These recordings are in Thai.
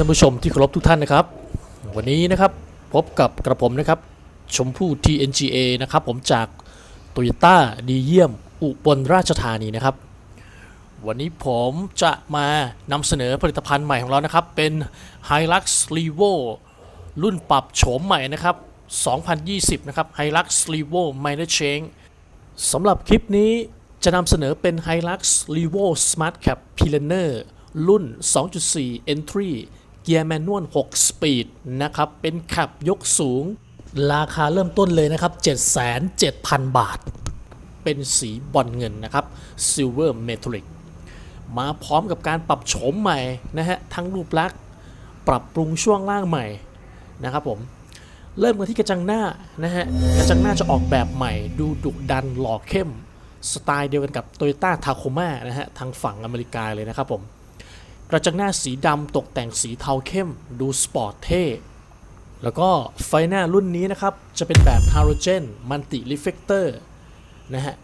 ท่านผู้ชมที่เคารพทุกท่านนะครับ วันนี้นะครับพบกับกระผมนะครับ ชมพู่ TNGA นะครับผมจาก Toyota ดีเยี่ยม อุบลราชธานีนะครับ วันนี้ผมจะมานำเสนอผลิตภัณฑ์ใหม่ของเรานะครับ เป็น Hilux Levo รุ่นปรับโฉมใหม่นะครับ 2020 นะครับ Hilux Levo Minor Change สำหรับคลิปนี้จะนำเสนอเป็น Hilux Levo Smart Cap p i l a n e r รุ่น 2.4 Entry กียร์แมนนวล6 Speed นะครับ เป็นขับยกสูง ราคาเริ่มต้นเลยนะครับ 7,700,000 บาท เป็นสีบอลเงินนะครับ Silver Metallic มาพร้อมกับการปรับโฉมใหม่นะฮะ ทั้งรูปลักษณ์ ปรับปรุงช่วงล่างใหม่นะครับผม เริ่มกันที่กระจังหน้านะฮะ กระจังหน้าจะออกแบบใหม่ ดูดุดันหล่อเข้ม สไตล์เดียวกันกับ Toyota Tacoma นะฮะ ทางฝั่งอเมริกาเลยนะครับผม กระจังหน้าสีดำตกแต่งสีเทาเข้ม ดูสปอร์ตเท่ แล้วก็ไฟหน้ารุ่นนี้นะครับ จะเป็นแบบฮาโลเจนมัลติรีเฟกเตอร์นะฮะ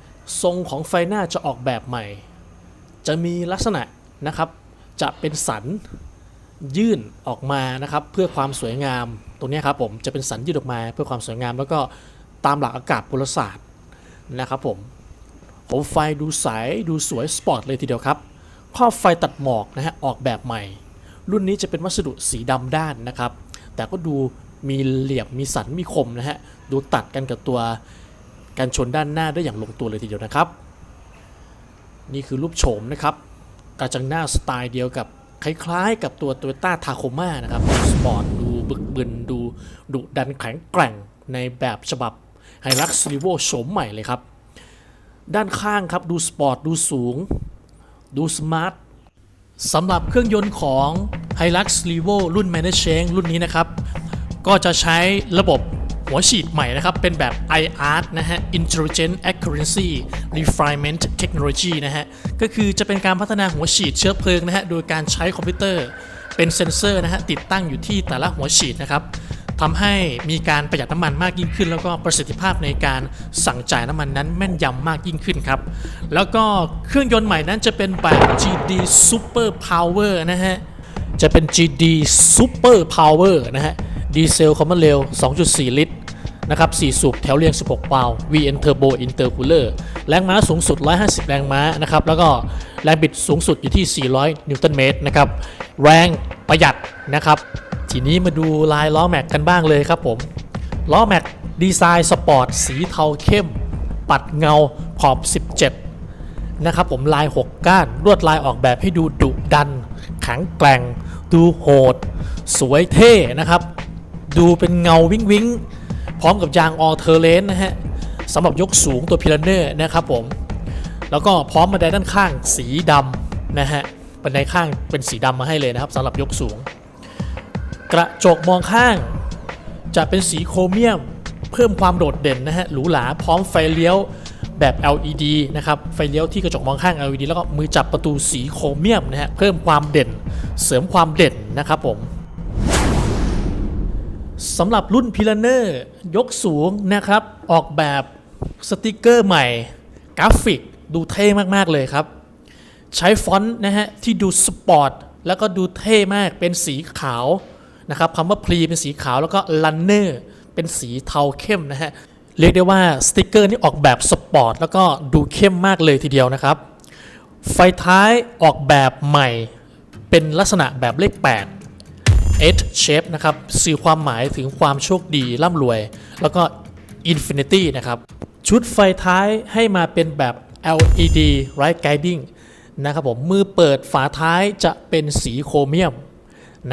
ทรงของไฟหน้าจะออกแบบใหม่ จะมีลักษณะนะครับ จะเป็นสันยื่นออกมานะครับ เพื่อความสวยงาม ตรงนี้ครับผมจะเป็นสันยื่นออกมา เพื่อความสวยงาม แล้วก็ตามหลักอากาศพลศาสตร์นะครับผมผมไฟดูใสดูสวยสปอร์ตเลยทีเดียวครับ ครอบไฟตัดหมอกนะฮะออกแบบใหม่ รุ่นนี้จะเป็นวัสดุสีดำด้านนะครับ แต่ก็ดูมีเหลี่ยมมีสันมีคมนะฮะดูตัดกันกับตัวกันชนด้านหน้าได้อย่างลงตัวเลยทีเดียวนะครับ นี่คือรูปโฉมนะครับกระจังหน้าสไตล์เดียวกับคล้ายๆ กับตัว Toyota Tacoma นะครับสปอร์ตดูบึกบึนดูดุดันแข็งแกร่งในแบบฉบับ Hilux Revo โฉมใหม่เลยครับ ด้านข้างครับดูสปอร์ตดูสูง ดูสมาร์ทสำหรับเครื่องยนต์ของ Hilux Revo รุ่น Managing รุ่นนี้นะครับ ก็จะใช้ระบบหัวฉีดใหม่นะครับ เป็นแบบ IR นะฮะ Intelligent Accuracy Refinement Technology นะฮะ ก็คือจะเป็นการพัฒนาหัวฉีดเชื้อเพลิงนะฮะ โดยการใช้คอมพิวเตอร์เป็นเซ็นเซอร์นะฮะ ติดตั้งอยู่ที่แต่ละหัวฉีดนะครับ ทำให้มีการประหยัดน้ำมันมากยิ่งขึ้น แล้วก็ประสิทธิภาพในการสั่งจ่ายน้ำมันนั้นแม่นยำมากยิ่งขึ้นครับ แล้วก็เครื่องยนต์ใหม่นั้นจะเป็นแบบ GD Super Power นะฮะ จะเป็น GD Super Power นะฮะ ดีเซลความเร็ว2.4 ลิตรนะครับ 4 สูบแถวเรียง 16 วาล์ว VN Turbo Intercooler แรงม้าสูงสุด 150 แรงม้านะครับ แล้วก็แรงบิดสูงสุดอยู่ที่ 400 นิวตันเมตรนะครับ แรงประหยัดนะครับ ทีนี้มาดูลายล้อแม็กกันบ้างเลยครับผม ล้อแม็กดีไซน์สปอร์ตสีเทาเข้ม ปัดเงาขอบ 17 นะครับผมลาย 6 ก้านลวดลายออกแบบให้ดูดุดันแข็งแกร่ง ดูโหด สวยเท่นะครับ ดูเป็นเงาวิ้งวิ้งพร้อมกับยางออเทอร์เลนนะฮะสำหรับยกสูงตัวพิลเนอร์นะครับผม แล้วก็พร้อมบันไดด้านข้างสีดำนะฮะบันไดข้างเป็นสีดำมาให้เลยนะครับสำหรับยกสูง กระจกมองข้าง จะเป็นสีโครเมียม เพิ่มความโดดเด่นนะฮะหรูหราพร้อมไฟเลี้ยวแบบ LED นะครับไฟเลี้ยวที่กระจกมองข้าง LED แล้วก็มือจับประตูสีโครเมียมนะฮะเพิ่มความเด่น เสริมความเด่นนะครับผมสำหรับรุ่นพิลเนอร์ยกสูงนะครับ ออกแบบสติกเกอร์ใหม่ กราฟิกดูเท่มาก ๆ เลยครับ ใช้ฟอนต์นะฮะ ที่ดูสปอร์ต แล้วก็ดูเท่มากเป็นสีขาว นะครับคำว่าพรีเป็นสีขาวแล้วก็ลันเนอร์เป็นสีเทาเข้มนะฮะเรียกได้ว่าสติกเกอร์นี่ออกแบบสปอร์ตแล้วก็ดูเข้มมากเลยทีเดียวนะครับ ไฟท้ายออกแบบใหม่เป็นลักษณะแบบเลข8 H shape นะครับสื่อความหมายถึงความโชคดีร่ำรวย แล้วก็ Infinity นะครับชุดไฟท้ายให้มาเป็นแบบ LED Right Guiding นะครับผมมือเปิดฝาท้ายจะเป็นสีโครเมียม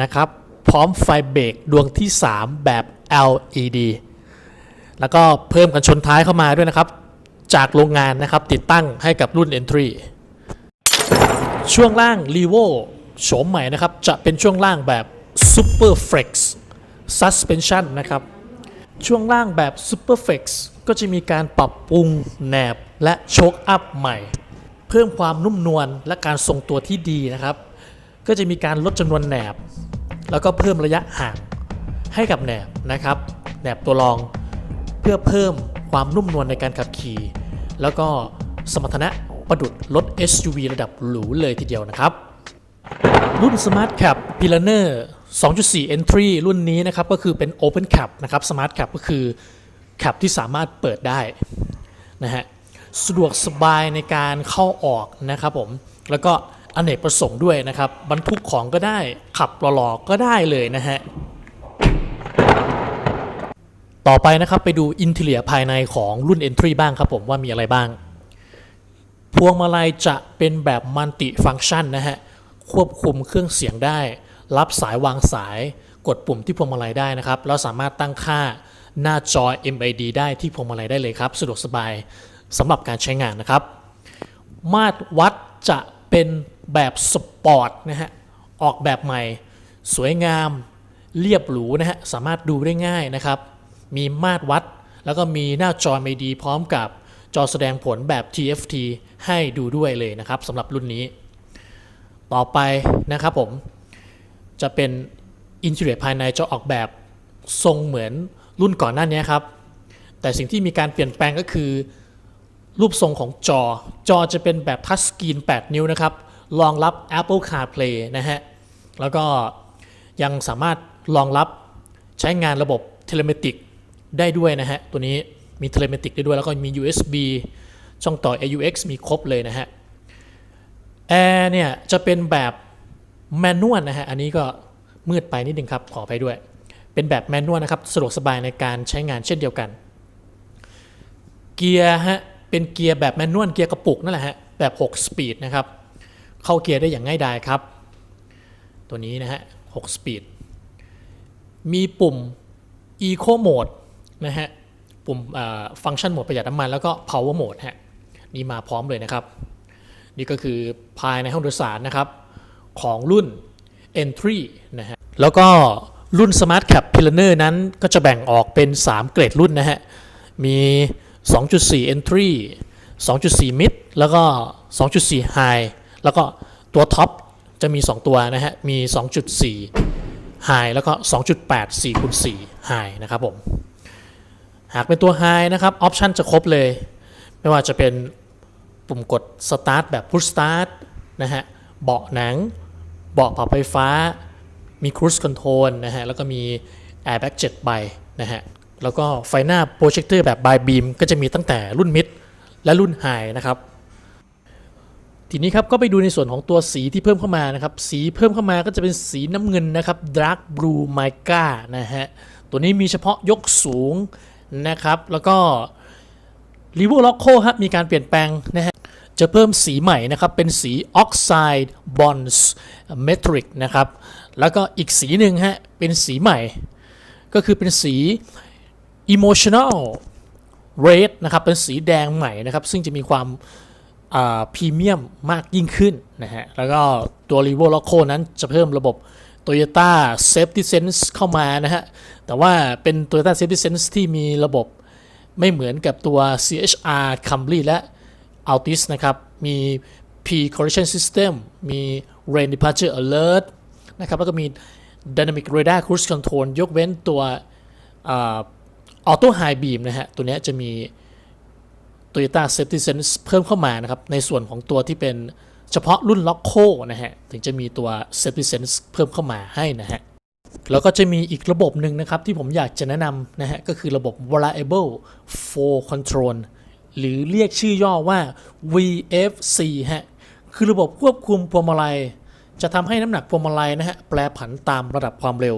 นะครับ ร้อมไฟเบรกดวงที่ 3 แบบ LED แล้วก็เพิ่มกันชนท้ายเข้ามาด้วยนะครับ จากโรงงานนะครับติดตั้งให้กับรุ่น Entry ช่วงล่าง r e v o โฉมใหม่นะครับ จะเป็นช่วงล่างแบบ Super Flex Suspension นะครับ ช่วงล่างแบบ Super Flex ก็จะมีการปรับปรุงแหนบและโชคอัพใหม่ เพิ่มความนุ่มนวลและการทรงตัวที่ดีนะครับ ก็จะมีการลดจำนวนแหนบ แล้วก็เพิ่มระยะห่างให้กับแหนบนะครับแหนบตัวรองเพื่อเพิ่มความนุ่มนวลในการขับขี่ แล้วก็สมรรถนะประดุดรถ SUV ระดับหรูเลยทีเดียวนะครับ รุ่น Smart Cap p i l a n e r 2.4 Entry รุ่นนี้นะครับก็คือเป็น Open Cap นะครับ Smart Cap ก็คือ Cap ที่สามารถเปิดได้นะฮะสะดวกสบายในการเข้าออกนะครับผมแล้วก็ อเนกประสงค์ด้วยนะครับ บรรทุกของก็ได้ขับหล่อๆก็ได้เลยนะฮะต่อไปนะครับไปดูอินเทเลียภายในของรุ่น Entry บ้างครับผมว่ามีอะไรบ้าง พวงมาลัยจะเป็นแบบมัลติฟัง c t ชันนะฮะ ควบคุมเครื่องเสียงได้ รับสายวางสายกดปุ่มที่พวงมาลัยได้นะครับ แล้วสามารถตั้งค่าหน้าจอ MID ได้ที่พวงมาลัยได้เลยครับ สะดวกสบายสำหรับการใช้งานนะครับ มาตรวัดจะเป็น แบบสปอร์ตนะฮะออกแบบใหม่ สวยงาม เรียบหรูนะฮะสามารถดูได้ง่ายนะครับ มีมาตรวัด แล้วก็มีหน้าจอ MID พร้อมกับจอแสดงผลแบบ TFT ให้ดูด้วยเลยนะครับสำหรับรุ่นนี้ ต่อไปนะครับผม จะเป็นอินเทอร์เน็ตภายในจะออกแบบทรงเหมือนรุ่นก่อนหน้านี้ครับ แต่สิ่งที่มีการเปลี่ยนแปลงก็คือ รูปทรงของจอจอจะเป็นแบบทัชสกรีน 8 นิ้วนะครับ รองรับ Apple CarPlay นะฮะ แล้วก็ยังสามารถรองรับใช้งานระบบเทเลเมติกได้ด้วยนะฮะ ตัวนี้มีเทเลเมติกได้ด้วย แล้วก็มี USB ช่องต่อ AUX มีครบเลยนะฮะ แอร์เนี่ย จะเป็นแบบแมนนวลนะฮะ อันนี้ก็มืดไปนิดนึงครับ ขอไปด้วย เป็นแบบแมนนวลนะครับ สะดวกสบายในการใช้งานเช่นเดียวกัน เกียร์ฮะ เป็นเกียร์แบบแมนนวล เกียร์กระปุกนั่นแหละฮะ แบบ 6 สปีดนะครับ เข้าเกียร์ได้อย่างง่ายดายครับ ตัวนี้นะฮะ6สปีดมีปุ่ม Eco Mode นะฮะ ปุ่มฟังก์ชันโหมดประหยัดน้ำมัน แล้วก็ Power Mode ฮะ นี่มาพร้อมเลยนะครับ นี่ก็คือภายในห้องโดยสารนะครับ ของรุ่น Entry นะฮะ แล้วก็รุ่น Smart Cap p i l a n e r นั้นก็จะแบ่งออกเป็น 3 เกรดรุ่นนะฮะ มี 2.4 Entry 2.4 Mid แล้วก็ 2.4 High แล้วก็ตัวท็อปจะมี 2 ตัวนะฮะ มี 2.4 High แล้วก็ 2.8 4คูณ4 High นะครับผม หากเป็นตัว High นะครับ ออปชันจะครบเลย ไม่ว่าจะเป็นปุ่มกด Start แบบ Push Start นะฮะ เบาะหนัง เบาะปรับไฟฟ้า มี Cruise Control นะฮะ แล้วก็มี Airbag 7ใบนะฮะ แล้วก็ไฟหน้าโปรเจคเตอร์แบบ By Beam ก็จะมีตั้งแต่รุ่น Mid และรุ่น High นะครับ ทีนี้ครับก็ไปดูในส่วนของตัวสีที่เพิ่มเข้ามานะครับ สีเพิ่มเข้ามาก็จะเป็นสีน้ำเงินนะครับ Dark Blue Mica นะฮะ ตัวนี้มีเฉพาะยกสูงนะครับ แล้วก็ r e v o l o c o ฮะมีการเปลี่ยนแปลงนะฮะ จะเพิ่มสีใหม่นะครับ เป็นสี Oxide Bonds Metric นะครับ แล้วก็อีกสีหนึ่งฮะ เป็นสีใหม่ ก็คือเป็นสี Emotional Red นะครับ เป็นสีแดงใหม่นะครับ ซึ่งจะมีความ พรีเมียมมากยิ่งขึ้นนะฮะ แล้วก็ตัว r e v o l o c o นั้นจะเพิ่มระบบ Toyota Safety Sense เข้ามานะฮะ แต่ว่าเป็น Toyota Safety Sense ที่มีระบบไม่เหมือนกับตัว CHR Camry และ Altis นะครับ มี P Collision System มี Rain Departure Alert นะครับ แล้วก็มี Dynamic Radar Cruise Control ยกเว้นตัว Auto High Beam นะฮะ ตัวนี้จะมี Toyota Safety Sense เพิ่มเข้ามานะครับ ในส่วนของตัวที่เป็นเฉพาะรุ่น Loco นะฮะ ถึงจะมีตัว Safety Sense เพิ่มเข้ามาให้นะฮะ แล้วก็จะมีอีกระบบหนึ่งนะครับ ที่ผมอยากจะแนะนำนะฮะ ก็คือระบบ Variable for Control หรือเรียกชื่อย่อว่า VFC ฮะ คือระบบควบคุมพวงมาลัย จะทำให้น้ำหนักพวงมาลัยนะฮะ แปรผันตามระดับความเร็ว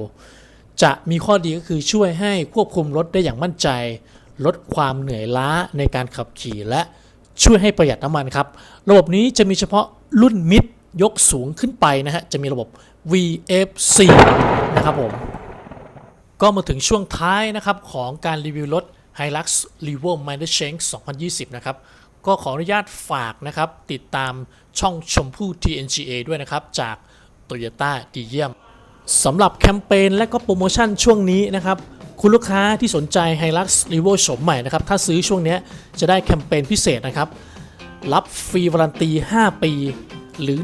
จะมีข้อดีก็คือช่วยให้ควบคุมรถได้อย่างมั่นใจ ลดความเหนื่อยล้าในการขับขี่และช่วยให้ประหยัดน้ำมันครับ ระบบนี้จะมีเฉพาะรุ่นมิดยกสูงขึ้นไปนะฮะ จะมีระบบ VFC นะครับผม ก็มาถึงช่วงท้ายนะครับของการรีวิวรถ Hilux Revo Minor Change 2020 นะครับ ก็ขออนุญาตฝากนะครับ ติดตามช่องชมพู่ TNGA ด้วยนะครับ จาก Toyota ดีเยี่ยมสำหรับแคมเปญและก็โปรโมชั่นช่วงนี้นะครับ คุณลูกค้าที่สนใจ Hilux Revo โฉมใหม่นะครับ ถ้าซื้อช่วงนี้จะได้แคมเปญพิเศษนะครับ รับฟรีวารันตี 5 ปี หรือ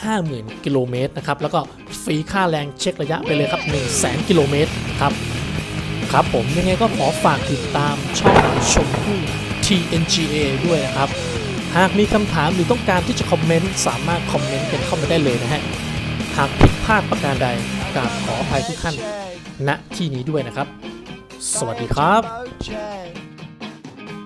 150,000 กิโลเมตรนะครับ แล้วก็ฟรีค่าแรงเช็คระยะไปเลยครับ 100,000 กิโลเมตรครับครับผมยังไงก็ขอฝากติดตามช่องชมพู่ TNGA ด้วยนะครับ หากมีคำถามหรือต้องการที่จะคอมเมนต์ สามารถคอมเมนต์กันเข้ามาได้เลยนะฮะ หากผิดพลาดประการใดกราบขออภัยทุกท่าน ณที่นี้ด้วยนะครับ สวัสดีครับ